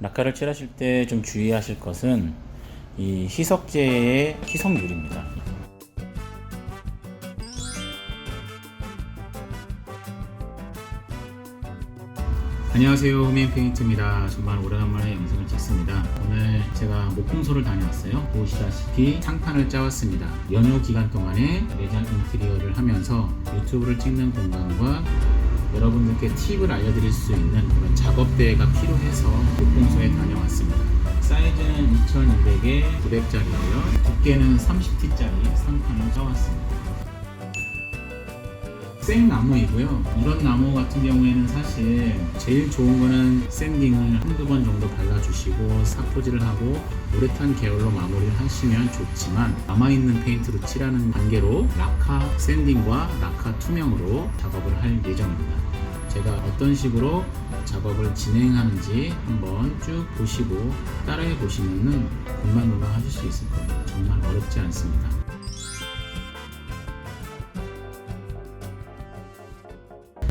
낙하를 칠하실 때 좀 주의하실 것은 이 희석제의 희석률입니다. 안녕하세요. 홈앤 페인트입니다. 정말 오래간만에 영상을 찍습니다. 오늘 제가 목공소를 다녀왔어요. 보시다시피 상판을 짜왔습니다. 연휴 기간 동안에 매장 인테리어를 하면서 유튜브를 찍는 공간과 여러분들께 팁을 알려드릴 수 있는 그런 작업대가 필요해서 목공소에 다녀왔습니다. 사이즈는 2200에 900짜리고요. 두께는 30T짜리 상판을 짜왔습니다 생나무이고요. 이런 나무 같은 경우에는 사실 제일 좋은 거는 샌딩을 한두 번 정도 발라주시고 사포질을 하고 우레탄 계열로 마무리를 하시면 좋지만 남아있는 페인트로 칠하는 단계로 라카 샌딩과 라카 투명으로 작업을 할 예정입니다. 제가 어떤 식으로 작업을 진행하는지 한번 쭉 보시고 따라해 보시면은 금방금방 하실 수 있을 거예요. 정말 어렵지 않습니다.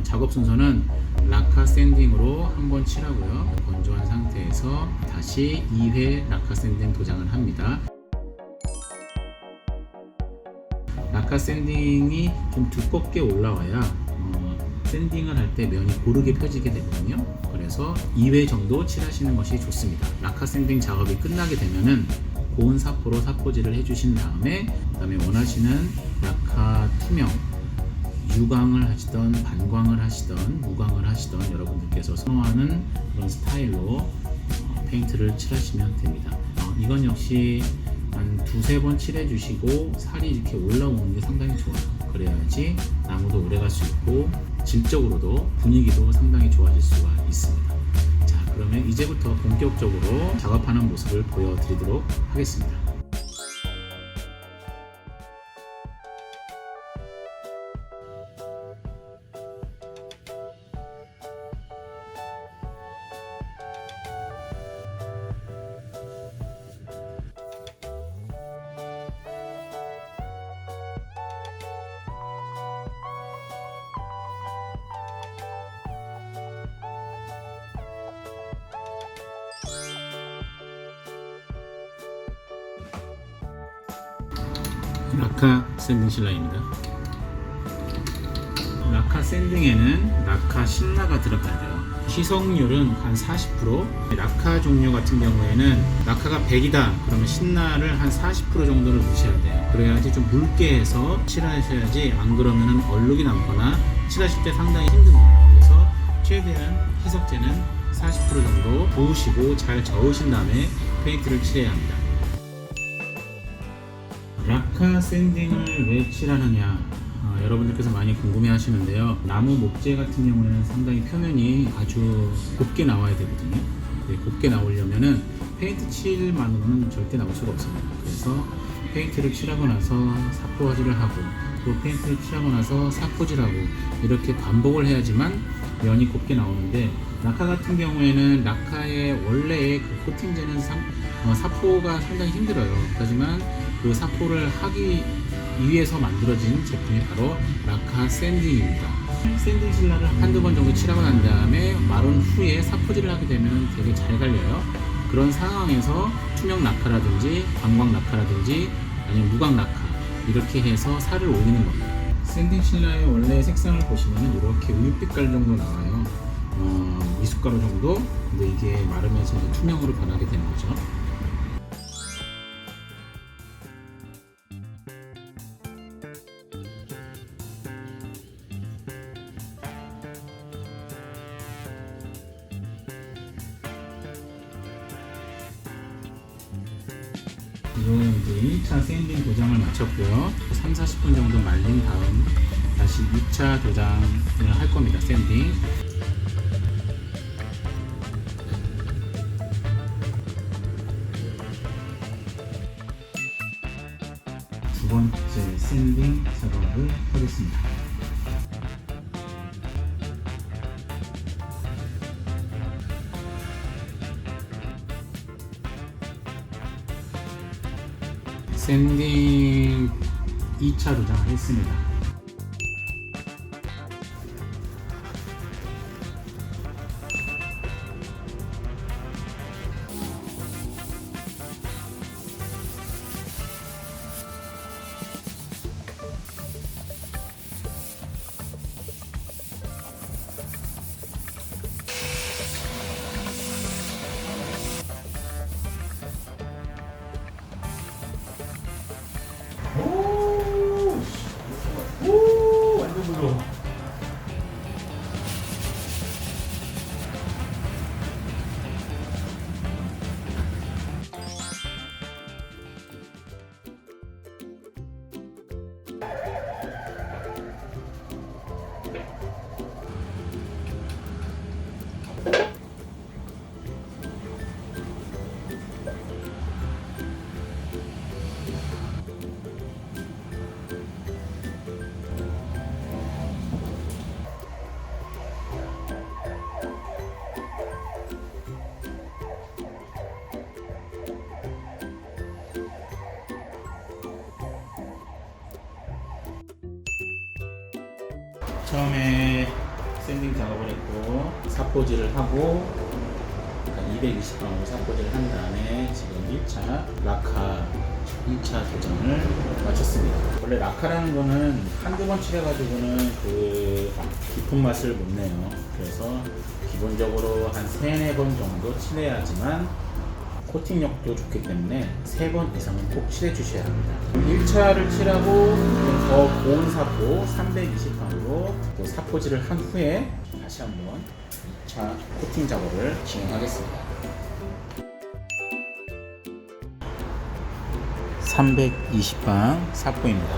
작업 순서는 라카 샌딩으로 한 번 칠하고요. 건조한 상태에서 다시 2회 라카 샌딩 도장을 합니다. 라카 샌딩이 좀 두껍게 올라와야 어, 샌딩을 할 때 면이 고르게 펴지게 되거든요. 그래서 2회 정도 칠하시는 것이 좋습니다. 라카 샌딩 작업이 끝나게 되면은 고온 사포로 사포질을 해주신 다음에 그다음에 원하시는 라카 투명 유광을 하시던 반광을 하시던 무광을 하시던 여러분들께서 선호하는 그런 스타일로 어, 페인트를 칠하시면 됩니다. 어, 이건 역시 한 두세 번 칠해 주시고 살이 이렇게 올라오는 게 상당히 좋아요. 그래야지 나무도 오래 갈 수 있고 질적으로도 분위기도 상당히 좋아질 수가 있습니다. 자, 그러면 이제부터 본격적으로 작업하는 모습을 보여드리도록 하겠습니다. 라카 샌딩 신라입니다. 라카 샌딩에는 라카 신라가 들어가요. 희석률은 한 40%. 라카 종류 같은 경우에는 라카가 100이다. 그러면 신라를 한 40% 정도를 넣으셔야 돼요. 그래야지 좀 묽게 해서 칠하셔야지 안 그러면 얼룩이 남거나 칠하실 때 상당히 힘듭니다. 그래서 최대한 희석제는 40% 정도 부으시고 잘 저으신 다음에 페인트를 칠해야 합니다. 라카 샌딩을 왜 칠하느냐? 어, 여러분들께서 많이 궁금해 하시는데요. 나무 목재 같은 경우에는 상당히 표면이 아주 곱게 나와야 되거든요. 네, 곱게 나오려면은 페인트 칠만으로는 절대 나올 수가 없습니다. 그래서 페인트를 칠하고 나서 사포화질을 하고 또 페인트를 칠하고 나서 사포질하고 이렇게 반복을 해야지만 면이 곱게 나오는데 라카 같은 경우에는 라카의 원래의 그 코팅제는 상, 어, 사포가 상당히 힘들어요. 하지만 그 사포를 하기 위해서 만들어진 제품이 바로 라카 샌딩입니다. 샌딩 실라를 한두 번 정도 칠하고 난 다음에 마른 후에 사포질을 하게 되면 되게 잘 갈려요. 그런 상황에서 투명 라카라든지 광광 라카라든지 아니면 무광 라카 이렇게 해서 살을 올리는 겁니다. 샌딩 실라의 원래 색상을 보시면 이렇게 우유빛깔 정도 나와요. 어, 미숫가루 정도? 근데 이게 마르면서 투명으로 변하게 되는 거죠. 이거는 이제 1차 샌딩 도장을 마쳤고요. 3, 40분 정도 말린 다음 다시 2차 도장을 할 겁니다. 샌딩. 작업을 하겠습니다. 샌딩 2차 도장을 했습니다. 처음에 샌딩 작업을 했고 사포질을 하고 220방으로 사포질을 한 다음에 지금 1차 라카 1차 도장을 마쳤습니다. 원래 라카라는 거는 한두 번 칠해가지고는 그 깊은 맛을 못 내요. 그래서 기본적으로 한 3, 4번 정도 칠해야지만 코팅력도 좋기 때문에 3번 이상은 꼭 칠해 주셔야 합니다. 1차를 칠하고 더 고운 사포 320방으로 또 사포질을 한 후에 다시 한번 2차 코팅 작업을 진행하겠습니다. 320방 사포입니다.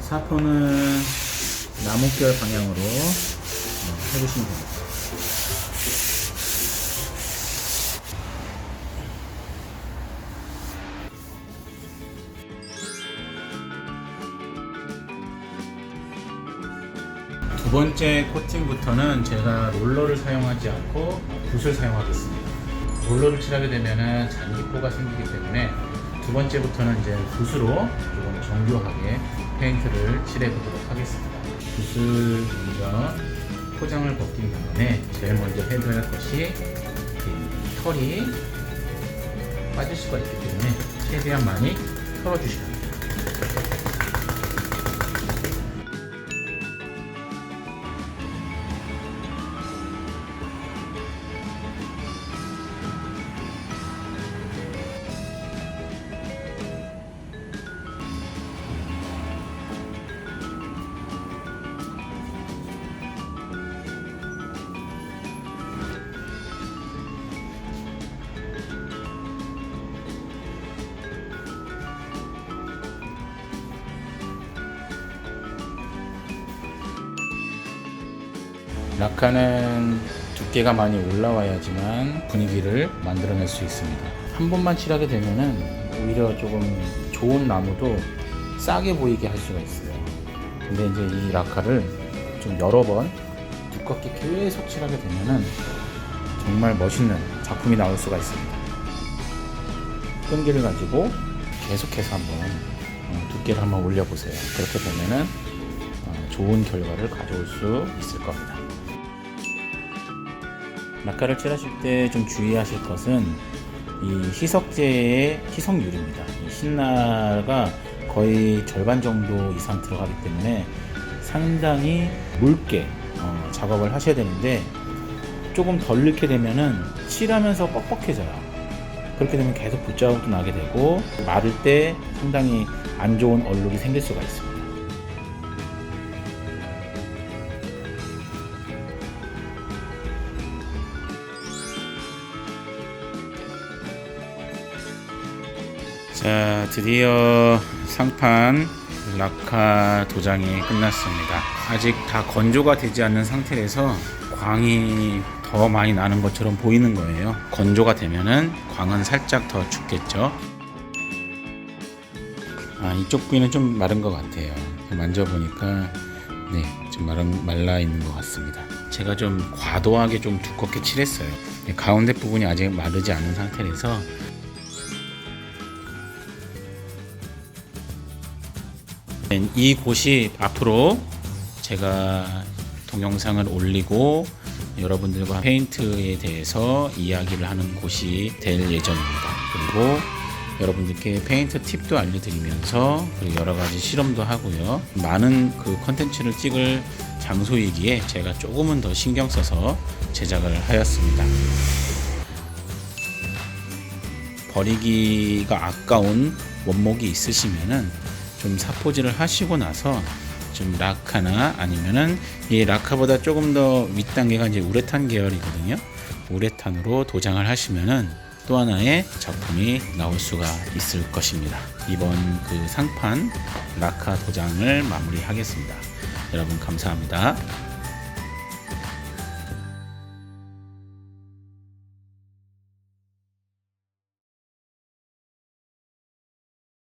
사포는 나뭇결 방향으로 어, 해주시면 됩니다. 두 번째 코팅부터는 제가 롤러를 사용하지 않고 붓을 사용하겠습니다. 롤러를 칠하게 되면 잔기포가 생기기 때문에 두 번째부터는 이제 붓으로 조금 정교하게 페인트를 칠해 보도록 하겠습니다. 붓을 먼저 포장을 벗긴 다음에 제일 먼저 해줘야 할 것이 이 털이 빠질 수가 있기 때문에 최대한 많이 털어주셔야 합니다. 라카는 두께가 많이 올라와야지만 분위기를 만들어낼 수 있습니다. 한 번만 칠하게 되면은 오히려 조금 좋은 나무도 싸게 보이게 할 수가 있어요. 근데 이제 이 라카를 좀 여러 번 두껍게 계속 칠하게 되면은 정말 멋있는 작품이 나올 수가 있습니다. 끈기를 가지고 계속해서 한번 어, 두께를 한번 올려보세요. 그렇게 보면은 어, 좋은 결과를 가져올 수 있을 겁니다. 낙하를 칠하실 때 좀 주의하실 것은 이 희석제의 희석률입니다. 이 신나가 거의 절반 정도 이상 들어가기 때문에 상당히 묽게 어, 작업을 하셔야 되는데 조금 덜 넣게 되면은 칠하면서 뻑뻑해져요. 그렇게 되면 계속 붓자국도 나게 되고 마를 때 상당히 안 좋은 얼룩이 생길 수가 있습니다. 자, 드디어 상판 라카 도장이 끝났습니다. 아직 다 건조가 되지 않는 상태라서 광이 더 많이 나는 것처럼 보이는 거예요. 건조가 되면은 광은 살짝 더 죽겠죠. 아, 이쪽 부위는 좀 마른 것 같아요. 만져보니까 네, 좀 마른, 말라 있는 것 같습니다. 제가 좀 과도하게 좀 두껍게 칠했어요. 네, 가운데 부분이 아직 마르지 않은 상태라서 이 곳이 앞으로 제가 동영상을 올리고 여러분들과 페인트에 대해서 이야기를 하는 곳이 될 예정입니다. 그리고 여러분들께 페인트 팁도 알려드리면서 그리고 여러 가지 실험도 하고요. 많은 그 컨텐츠를 찍을 장소이기에 제가 조금은 더 신경 써서 제작을 하였습니다. 버리기가 아까운 원목이 있으시면은 좀 사포질을 하시고 나서 좀 라카나 아니면은 이 라카보다 조금 더 윗단계가 이제 우레탄 계열이거든요. 우레탄으로 도장을 하시면은 또 하나의 작품이 나올 수가 있을 것입니다. 이번 그 상판 라카 도장을 마무리하겠습니다. 여러분 감사합니다.